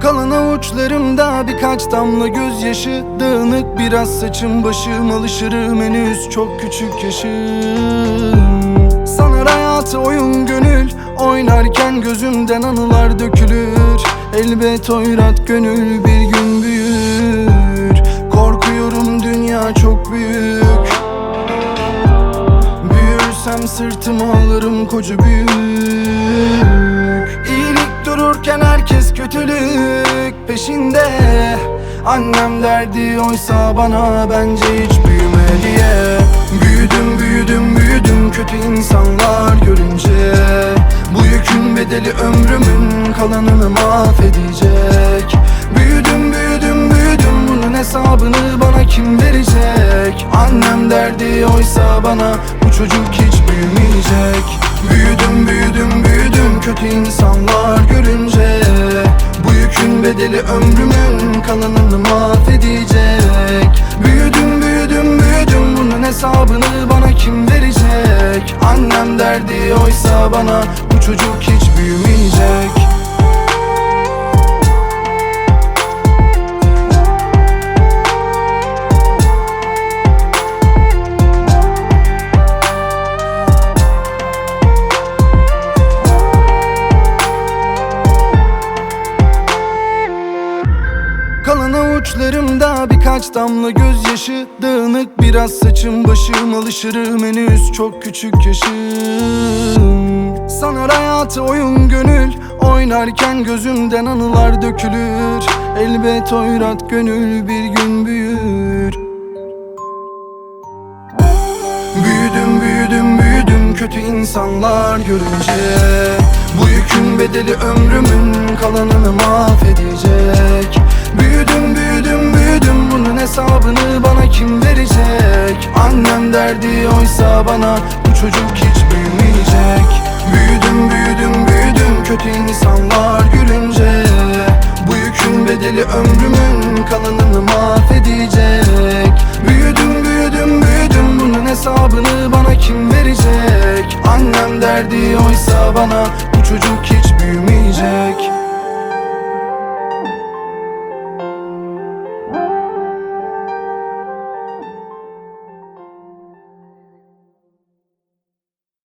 Kalan avuçlarımda birkaç damla gözyaşı Dağınık biraz saçım başım alışırım henüz çok küçük yaşım. Sanar hayatı oyun gönül Oynarken gözümden anılar dökülür. Elbet oyrat gönül bir gün büyük. Büyürsem sırtıma alırım koca büyük. İyilik dururken herkes kötülük peşinde. Annem derdi oysa bana bence hiç büyüme diye. Büyüdüm büyüdüm büyüdüm kötü insanlar görünce. Bu yükün bedeli ömrümün kalanını mahvedecek. Büyüdüm büyüdüm büyüdüm bunun hesabını bana kim verecek Annem derdi oysa bana bu çocuk hiç büyümeyecek Büyüdüm büyüdüm büyüdüm kötü insanlar görünce. Bu yükün bedeli ömrümün kalanını mahvedecek. Büyüdüm büyüdüm büyüdüm bunun hesabını bana kim verecek? Annem derdi oysa bana bu çocuk hiç büyümeyecek Kalan avuçlarımda birkaç damla gözyaşı. Dağınık biraz saçım başım alışırım. Henüz çok küçük yaşım. Sanar hayatı oyun gönül. Oynarken gözümden anılar dökülür. Elbet oyrat gönül bir gün büyür. Büyüdüm büyüdüm büyüdüm. Kötü insanlar görünce. Bu yükün bedeli ömrümün kalanını mahvedecek oysa bana bu çocuk hiç büyümeyecek. Büyüdüm büyüdüm büyüdüm kötü insanlar gülünce. Bu yükün bedeli ömrümün kalanını mahvedecek. Büyüdüm büyüdüm büyüdüm bunun hesabını bana kim verecek? Annem derdi oysa bana bu çocuk hiç büyümeyecek